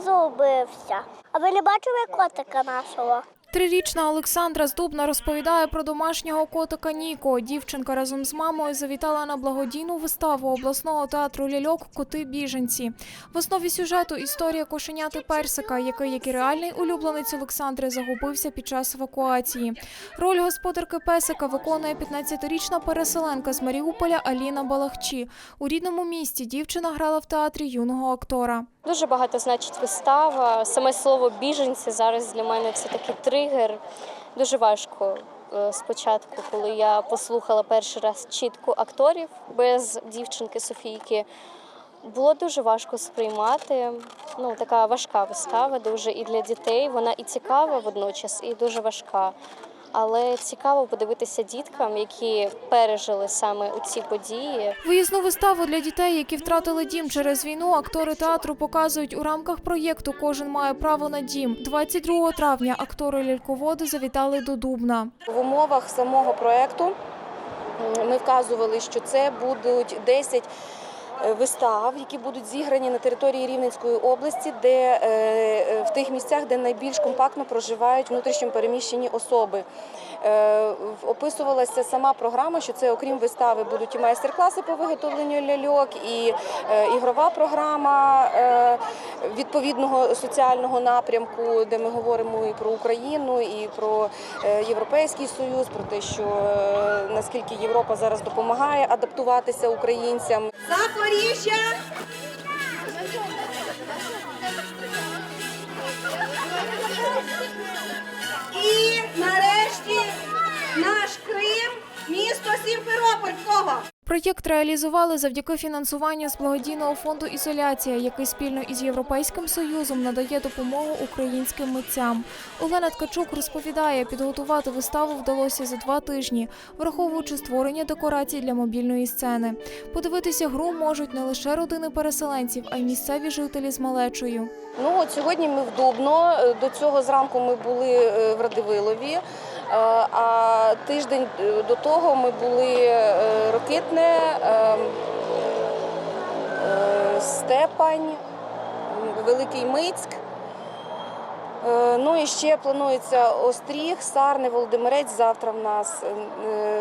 загубився. А ви не бачили котика нашого? Трирічна Олександра з Дубна розповідає про домашнього котика Ніко. Дівчинка разом з мамою завітала на благодійну виставу обласного театру ляльок Коти біженці. В основі сюжету історія кошеняти персика, який, як і реальний улюбленець Олександри, загубився під час евакуації. Роль господарки песика виконує 15-річна переселенка з Маріуполя Аліна Балахчі. У рідному місті дівчина грала в театрі юного актора. Дуже багато значить вистава. Саме слово біженці зараз для мене це такий тригер. Дуже важко е, спочатку, коли я послухала перший раз чітку акторів без дівчинки Софійки. Було дуже важко сприймати. Ну, така важка вистава, дуже і для дітей. Вона і цікава водночас, і дуже важка. Але цікаво подивитися діткам, які пережили саме у ці події. Виїзну виставу для дітей, які втратили дім через війну, актори театру показують у рамках проєкту Кожен має право на дім. 22 травня актори ляльководи завітали до Дубна. В умовах самого проекту ми вказували, що це будуть 10 е, вистав, які будуть зіграні на території Рівненської області, де е, е, в тих місцях, де найбільш компактно проживають внутрішньо переміщені особи. Е, Описувалася сама програма, що це окрім вистави будуть і майстер-класи по виготовленню ляльок, і е, ігрова програма е, відповідного соціального напрямку, де ми говоримо і про Україну, і про е, Європейський Союз, про те, що е, наскільки Європа зараз допомагає адаптуватися українцям. Marisha! Проєкт реалізували завдяки фінансуванню з благодійного фонду Ізоляція, який спільно із Європейським Союзом надає допомогу українським митцям. Олена Ткачук розповідає, підготувати виставу вдалося за два тижні, враховуючи створення декорацій для мобільної сцени. Подивитися гру можуть не лише родини переселенців, а й місцеві жителі з малечою. Ну от сьогодні ми в Дубно. е, До цього зранку ми були е, в Радивилові. Е, А тиждень е, до того ми були е, Рокитне, е, е, Степань, Великий Мицьк. Ну і ще планується Остріг, Сарне, Володимирець. Завтра в нас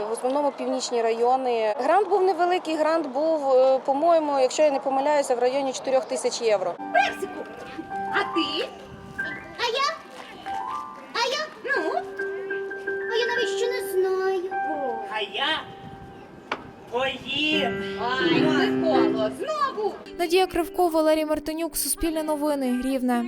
в основному північні райони. Грант був невеликий. Грант був, по-моєму, якщо я не помиляюся, в районі 4 тисяч євро. Персику. Я поїм. Ай, Миколо, знову. Надія Кривко, Валерій Мартинюк, Суспільне новини, Рівне.